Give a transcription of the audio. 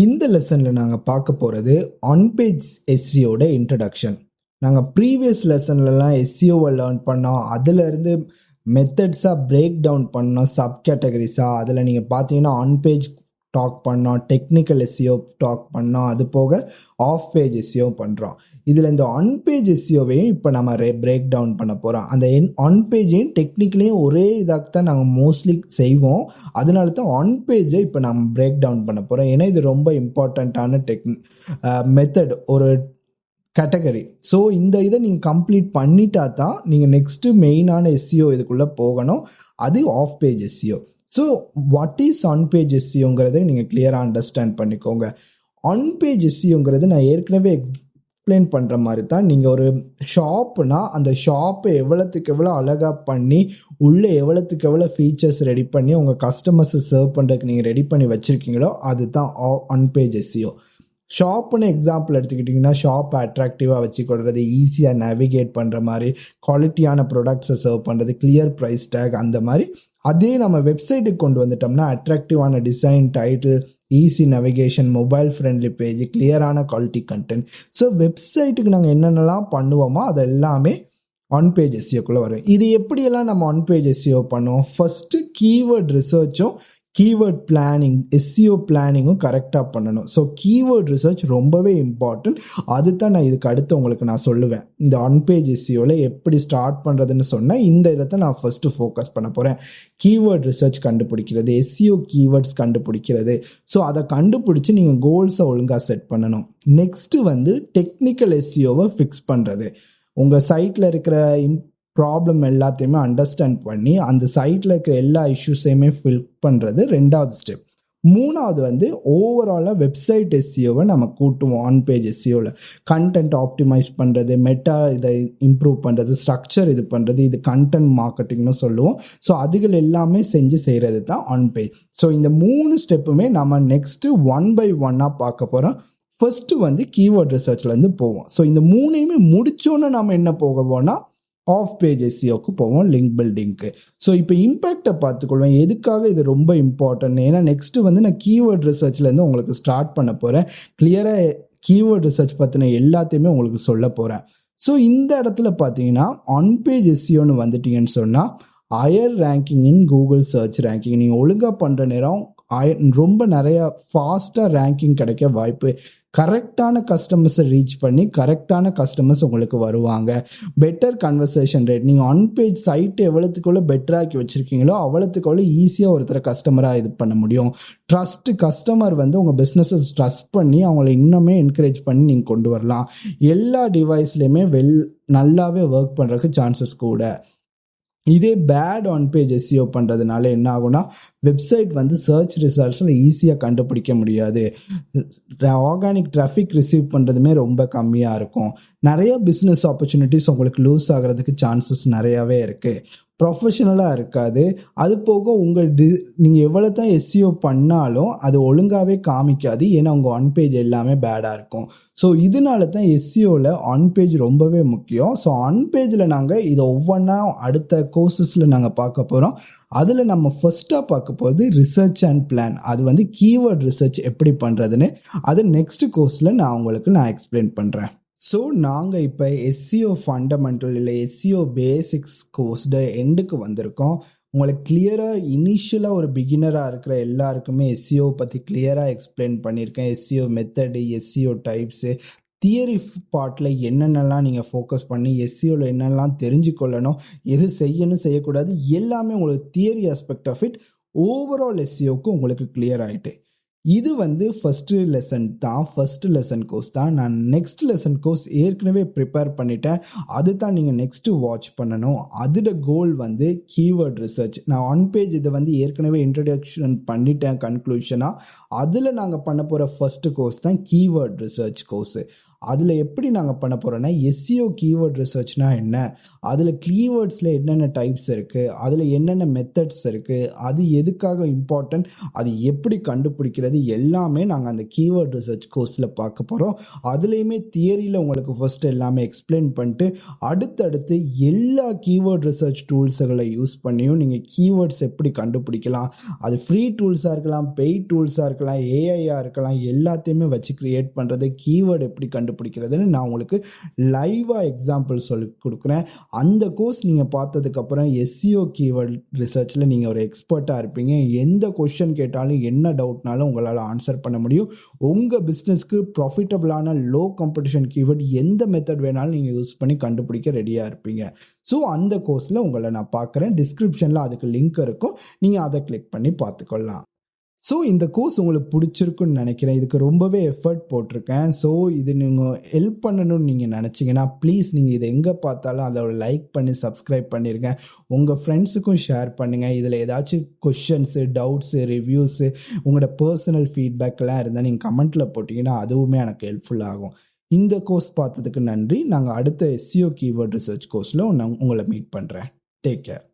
இந்த லெசனில் நாங்கள் பார்க்க போகிறது ஆன்பேஜ் எஸ்சியோட இன்ட்ரடக்ஷன் நாங்கள் ப்ரீவியஸ் லெசன்லலாம் எஸ்சியோவை லேர்ன் பண்ணோம். அதுலேருந்து மெத்தட்ஸாக பிரேக் டவுன் பண்ணோம் சப் கேட்டகரிஸாக அதில் நீங்கள் பார்த்தீங்கன்னா ஆன்பேஜ் டாக் பண்ணோம் டெக்னிக்கல் எஸ்சியோ டாக் பண்ணோம் அது போக ஆஃப் பேஜ் எஸ்சியோ பண்ணுறோம் இதில் இந்த ஆன் பேஜ் எஸ்சியோவையும் இப்போ நம்ம ரே பிரேக் டவுன் பண்ண போகிறோம் அந்த என் ஆன் பேஜையும் டெக்னிக்கலையும் ஒரே இதாக தான் நாங்கள் மோஸ்ட்லி செய்வோம். அதனால தான் ஆன் பேஜை இப்போ நம்ம பிரேக் டவுன் பண்ண போகிறோம் ஏன்னா இது ரொம்ப இம்பார்ட்டண்ட்டான டெக்னி மெத்தட் ஒரு கேட்டகரி ஸோ இந்த இதை நீங்கள் கம்ப்ளீட் பண்ணிட்டா தான் நீங்கள் நெக்ஸ்ட்டு மெயினான எஸ்சிஓ இதுக்குள்ளே போகணும். அது off page SEO so what is on page எஸ்சியோங்கிறத நீங்கள் கிளியராக அண்டர்ஸ்டாண்ட் பண்ணிக்கோங்க. ஆன்பேஜ் எஸ்சியோங்கிறது நான் ஏற்கனவே எக்ஸ்பிளைன் பண்ணுற மாதிரி தான் நீங்கள் ஒரு ஷாப்னா அந்த ஷாப்பை எவ்வளோத்துக்கு எவ்வளோ அழகாக பண்ணி உள்ளே எவ்வளோத்துக்கு எவ்வளோ ஃபீச்சர்ஸ் ரெடி பண்ணி உங்கள் கஸ்டமர்ஸை சர்வ் பண்ணுறதுக்கு நீங்கள் ரெடி பண்ணி வச்சுருக்கீங்களோ அதுதான் ஆன் பேஜ் எஸ்சிஓ எக்ஸாம்பிள் எடுத்துக்கிட்டிங்கன்னா ஷாப் அட்ராக்டிவாக வச்சு கொடுறது ஈஸியாக நேவிகேட் பண்ணுற மாதிரி குவாலிட்டியான ப்ராடக்ட்ஸை சர்வ் பண்ணுறது கிளியர் ப்ரைஸ் டேக் அந்த மாதிரி அதே நம்ம வெப்சைட்டுக்கு கொண்டு வந்துட்டோம்னா அட்ராக்டிவான design title easy navigation mobile friendly page கிளியரான குவாலிட்டி கண்டென்ட் ஸோ வெப்சைட்டுக்கு நாங்கள் என்னென்னலாம் பண்ணுவோமோ அது எல்லாமே ஆன் பேஜ் எஸ்சிஓக்குள்ளே வரும். இது எப்படியெல்லாம் நம்ம ஆன் பேஜ் எஸ்சிஓ பண்ணுவோம்? ஃபஸ்ட்டு கீவேர்ட் ரிசர்ச்சும் கீவேர்ட் பிளானிங் எஸ்சிஓ பிளானிங்கும் கரெக்டாக பண்ணணும். ஸோ கீவேர்ட் ரிசர்ச் ரொம்பவே இம்பார்ட்டன்ட் அது தான் நான் இதுக்கு அடுத்து உங்களுக்கு நான் சொல்லுவேன். இந்த அன்பேஜ் எஸ்சிஓவில் எப்படி ஸ்டார்ட் பண்ணுறதுன்னு சொன்னால் இந்த இதை தான் நான் ஃபஸ்ட்டு ஃபோக்கஸ் பண்ண போகிறேன் கீவேர்ட் ரிசர்ச் கண்டுபிடிக்கிறது எஸ்சிஓ கீவேர்ட்ஸ் கண்டுபிடிக்கிறது. ஸோ அதை கண்டுபிடிச்சி நீங்கள் கோல்ஸை ஒழுங்காக செட் பண்ணணும். நெக்ஸ்ட்டு வந்து டெக்னிக்கல் எஸ்சிஓவை ஃபிக்ஸ் பண்ணுறது உங்கள் சைட்டில் இருக்கிற இம் ப்ராப்ளம் எல்லாத்தையுமே அண்டர்ஸ்டாண்ட் பண்ணி அந்த சைட்டில் இருக்கிற எல்லா இஷ்யூஸையுமே ஃபில் பண்ணுறது ரெண்டாவது ஸ்டெப் மூணாவது வந்து ஓவராலாக வெப்சைட் எஸ்சியோவை நம்ம கூட்டுவோம் ஆன் பேஜ் எஸ்சியோவில் கண்டென்ட் ஆப்டிமைஸ் பண்ணுறது மெட்டா இதை இம்ப்ரூவ் பண்ணுறது ஸ்ட்ரக்சர் இது பண்ணுறது இது கண்டென்ட் மார்க்கெட்டிங்னு சொல்லுவோம். ஸோ அதுகள் எல்லாமே செஞ்சு செய்கிறது தான் ஆன் பேஜ் ஸோ இந்த மூணு ஸ்டெப்புமே நம்ம நெக்ஸ்ட்டு ஒன் பை ஒன்னாக பார்க்க போகிறோம் ஃபர்ஸ்ட்டு வந்து கீவேர்ட் ரிசர்ச்லேருந்து போவோம். ஸோ இந்த மூணையுமே முடிச்சோன்னே நம்ம என்ன போகவோன்னா ஆஃப் பேஜ் எஸ்சிஓக்கு போவோம் லிங்க் பில்டிங்க்கு ஸோ இப்போ இம்பேக்டை பார்த்துக்கொள்வேன் எதுக்காக இது ரொம்ப இம்பார்ட்டன்ட் ஏன்னா நெக்ஸ்ட்டு வந்து நான் கீவேர்ட் ரிசர்ச்லேருந்து உங்களுக்கு ஸ்டார்ட் பண்ண போகிறேன் கிளியராக கீவேர்ட் ரிசர்ச் பற்றின எல்லாத்தையுமே உங்களுக்கு சொல்ல போகிறேன் ஸோ இந்த இடத்துல பார்த்தீங்கன்னா ஆன் பேஜ் எஸ்சிஓன்னு வந்துட்டீங்கன்னு சொன்னால் higher ranking in Google search ranking நீங்கள் ஒழுங்காக பண்ணுற நேரம் ரொம்ப நிறையா ஃபாஸ்ட்டாக ரேங்கிங் கிடைக்க வாய்ப்பு. கரெக்டான கஸ்டமர்ஸை ரீச் பண்ணி கரெக்டான கஸ்டமர்ஸ் உங்களுக்கு வருவாங்க. பெட்டர் கன்வர்சேஷன் ரேட் நீங்கள் ஆன் பேஜ் சைட் எவ்வளோத்துக்குள்ளே பெட்டராக்கி வச்சுருக்கீங்களோ அவ்வளோத்துக்குள்ள ஈஸியாக ஒருத்தரை கஸ்டமராக இது பண்ண முடியும். ட்ரஸ்ட் கஸ்டமர் வந்து உங்கள் பிஸ்னஸை ட்ரஸ்ட் பண்ணி அவங்கள இன்னுமே என்கரேஜ் பண்ணி நீங்கள் கொண்டு வரலாம். எல்லா டிவைஸ்லேயுமே வெல் நல்லாவே ஒர்க் பண்ணுறதுக்கு சான்சஸ் கூட. இதே பேட் ஆன் பேஜ் எஸ்சிஓ பண்ணுறதுனால என்ன ஆகும்னா வெப்சைட் வந்து சர்ச் ரிசல்ட்ஸில் ஈஸியாக கண்டுபிடிக்க முடியாது. ஆர்கானிக் ட்ராஃபிக் ரிசீவ் பண்ணுறதுமே ரொம்ப கம்மியாக இருக்கும். நிறைய பிஸ்னஸ் ஆப்பர்ச்சுனிட்டிஸ் உங்களுக்கு லூஸ் ஆகிறதுக்கு சான்சஸ் நிறையாவே இருக்குது ப்ரொஃபஷனலாக இருக்காது. அது போக உங்கள் டி நீங்கள் எவ்வளோ தான் எஸ்சிஓ பண்ணாலும் அது ஒழுங்காகவே காமிக்காது. ஏன்னா உங்கள் ஒன் பேஜ் எல்லாமே பேடாக இருக்கும். ஸோ இதனால தான் எஸ்சிஓவில் ஆன் பேஜ் ரொம்பவே முக்கியம். ஸோ ஆன் பேஜில் நாங்கள் இதை ஒவ்வொன்றா அடுத்த கோர்சஸில் நாங்கள் பார்க்க போகிறோம் அதில் நம்ம ஃபஸ்ட்டாக பார்க்க போகிறது ரிசர்ச் அண்ட் பிளான் அது வந்து கீவேர்ட் ரிசர்ச் எப்படி பண்ணுறதுன்னு அது நெக்ஸ்ட் கோர்ஸில் நான் உங்களுக்கு நான் எக்ஸ்பிளைன் பண்ணுறேன் ஸோ நாங்கள் இப்போ எஸ்சிஓ ஃபண்டமெண்டல் இல்லை எஸ்சிஓ பேசிக்ஸ் கோர்ஸ்டு எண்டுக்கு வந்திருக்கோம். உங்களுக்கு கிளியராக இனிஷியலாக ஒரு பிகினராக இருக்கிற எல்லாருக்குமே எஸ்சிஓ பற்றி கிளியராக எக்ஸ்பிளைன் பண்ணியிருக்கேன். SEO method SEO types theory பார்ட்டில் என்னென்னலாம் நீங்கள் ஃபோக்கஸ் பண்ணி எஸ்சிஓவில் என்னெல்லாம் தெரிஞ்சுக்கொள்ளணும் எது செய்யணும் செய்யக்கூடாது எல்லாமே உங்களுக்கு theory aspect of it overall எஸ்சிஓக்கு உங்களுக்கு கிளியர் ஆகிட்டு இது வந்து ஃபஸ்ட்டு லெசன் தான் ஃபஸ்ட்டு லெசன் கோர்ஸ் தான். நான் நெக்ஸ்ட் லெசன் கோர்ஸ் ஏற்கனவே ப்ரிப்பேர் பண்ணிட்டேன். அது தான் நீங்கள் நெக்ஸ்ட்டு வாட்ச் பண்ணணும். அதோட கோல் வந்து கீவேர்ட் ரிசர்ச் நான் ஒன் பேஜ் இதை வந்து ஏற்கனவே இன்ட்ரடக்ஷன் பண்ணிட்டேன் கன்க்ளூஷனாக அதில் நாங்கள் பண்ண போகிற ஃபஸ்ட்டு கோர்ஸ் தான் கீவேர்ட் ரிசர்ச் கோர்ஸு அதில் எப்படி நாங்கள் பண்ண போகிறோன்னா எஸ்சிஓ கீவேர்ட் ரிசர்ச்னா என்ன? அதில் கீவேர்ட்ஸில் என்னென்ன டைப்ஸ் இருக்குது அதில் என்னென்ன மெத்தட்ஸ் இருக்குது அது எதுக்காக இம்பார்ட்டன்ட் அது எப்படி கண்டுபிடிக்கிறது? எல்லாமே நாங்கள் அந்த கீவேர்ட் ரிசர்ச் கோர்ஸில் பார்க்க போகிறோம் அதுலேயுமே தியரியில் உங்களுக்கு ஃபஸ்ட்டு எல்லாமே எக்ஸ்பிளைன் பண்ணிட்டு அடுத்தடுத்து எல்லா கீவேர்ட் ரிசர்ச் டூல்ஸுகளை யூஸ் பண்ணியும் நீங்கள் கீவேர்ட்ஸ் எப்படி கண்டுபிடிக்கலாம்? அது ஃப்ரீ டூல்ஸாக இருக்கலாம் பெய்ட் டூல்ஸாக இருக்கலாம் ஏஐயாக இருக்கலாம் எல்லாத்தையுமே வச்சு க்ரியேட் பண்ணுறது கீவேர்டு எப்படி கண்டுபிடிக்கிறதுன்னு நான் உங்களுக்கு லைவாக எக்ஸாம்பிள் சொல்லி கொடுக்குறேன். அந்த கோர்ஸ் நீங்கள் பார்த்ததுக்கப்புறம் எஸ்சிஓ கீவேர்ட் ரிசர்ச்சில் நீங்கள் ஒரு எக்ஸ்பர்ட்டாக இருப்பீங்க. எந்த கொஷின் கேட்டாலும் என்ன டவுட்னாலும் உங்களால் ஆன்சர் பண்ண முடியும். உங்கள் பிஸ்னஸ்க்கு ப்ராஃபிட்டபிளான லோ காம்படிஷன் கீவேர்ட் எந்த மெத்தட் வேணாலும் நீங்கள் யூஸ் பண்ணி கண்டுபிடிக்க ரெடியாக இருப்பீங்க. ஸோ அந்த கோர்ஸில் உங்களை நான் பார்க்குறேன். டிஸ்கிரிப்ஷனில் அதுக்கு லிங்க் இருக்கும். நீங்கள் அதை கிளிக் பண்ணி பார்த்துக்கொள்ளலாம். ஸோ இந்த கோர்ஸ் உங்களுக்கு பிடிச்சிருக்குன்னு நினைக்கிறேன். இதுக்கு ரொம்பவே எஃபர்ட் போட்டிருக்கேன். ஸோ இது நீங்கள் ஹெல்ப் பண்ணணும்னு நீங்கள் நினச்சிங்கன்னா ப்ளீஸ் நீங்கள் இதை எங்கே பார்த்தாலும் அதை ஒரு லைக் பண்ணி சப்ஸ்கிரைப் பண்ணியிருக்கேன் உங்கள் ஃப்ரெண்ட்ஸுக்கும் ஷேர் பண்ணுங்கள் இதில் ஏதாச்சும் கொஷின்ஸு டவுட்ஸு ரிவ்யூஸு உங்களோட பர்சனல் ஃபீட்பேக்லாம் இருந்தால் நீங்கள் கமெண்ட்டில் போட்டிங்கன்னா அதுவுமே எனக்கு ஹெல்ப்ஃபுல்லாகும் இந்த கோர்ஸ் பார்த்ததுக்கு நன்றி. நாங்கள் அடுத்த எஸ்சிஓ கீவேர்ட் ரிசர்ச் கோர்ஸில் உங்களை மீட் பண்ணுறேன் டேக் கேர்